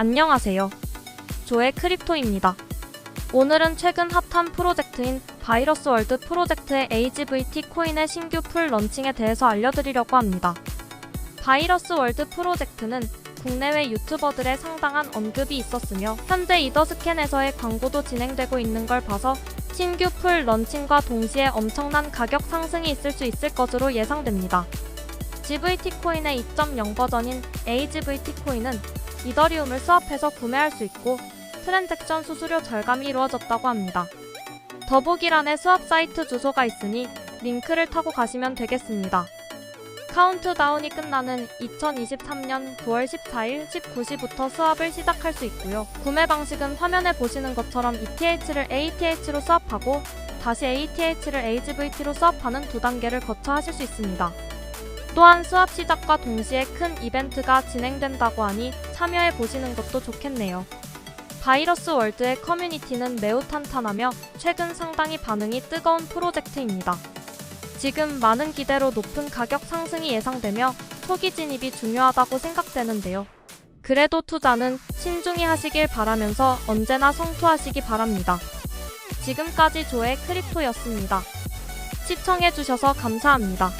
안녕하세요. 조의 크립토입니다. 오늘은 최근 핫한 프로젝트인 바이러스 월드 프로젝트의 AGVT 코인의 신규 풀 런칭에 대해서 알려드리려고 합니다. 바이러스 월드 프로젝트는 국내외 유튜버들의 상당한 언급이 있었으며 현재 이더스캔에서의 광고도 진행되고 있는 걸 봐서 신규 풀 런칭과 동시에 엄청난 가격 상승이 있을 수 있을 것으로 예상됩니다. GVT 코인의 2.0 버전인 AGVT 코인은 이더리움을 수합해서 구매할 수 있고 트랜잭션 수수료 절감이 이루어졌다고 합니다. 더보기란에 수합 사이트 주소가 있으니 링크를 타고 가시면 되겠습니다. 카운트다운이 끝나는 2023년 9월 14일 19시부터 수합을 시작할 수 있고요. 구매 방식은 화면에 보시는 것처럼 ETH를 ATH로 수합하고 다시 ATH를 AGVT로 수합하는 두 단계를 거쳐 하실 수 있습니다. 또한 수합 시작과 동시에 큰 이벤트가 진행된다고 하니 참여해 보시는 것도 좋겠네요. 바이러스 월드의 커뮤니티는 매우 탄탄하며 최근 상당히 반응이 뜨거운 프로젝트입니다. 지금 많은 기대로 높은 가격 상승이 예상되며 초기 진입이 중요하다고 생각되는데요. 그래도 투자는 신중히 하시길 바라면서 언제나 성투하시기 바랍니다. 지금까지 조의 크립토였습니다. 시청해주셔서 감사합니다.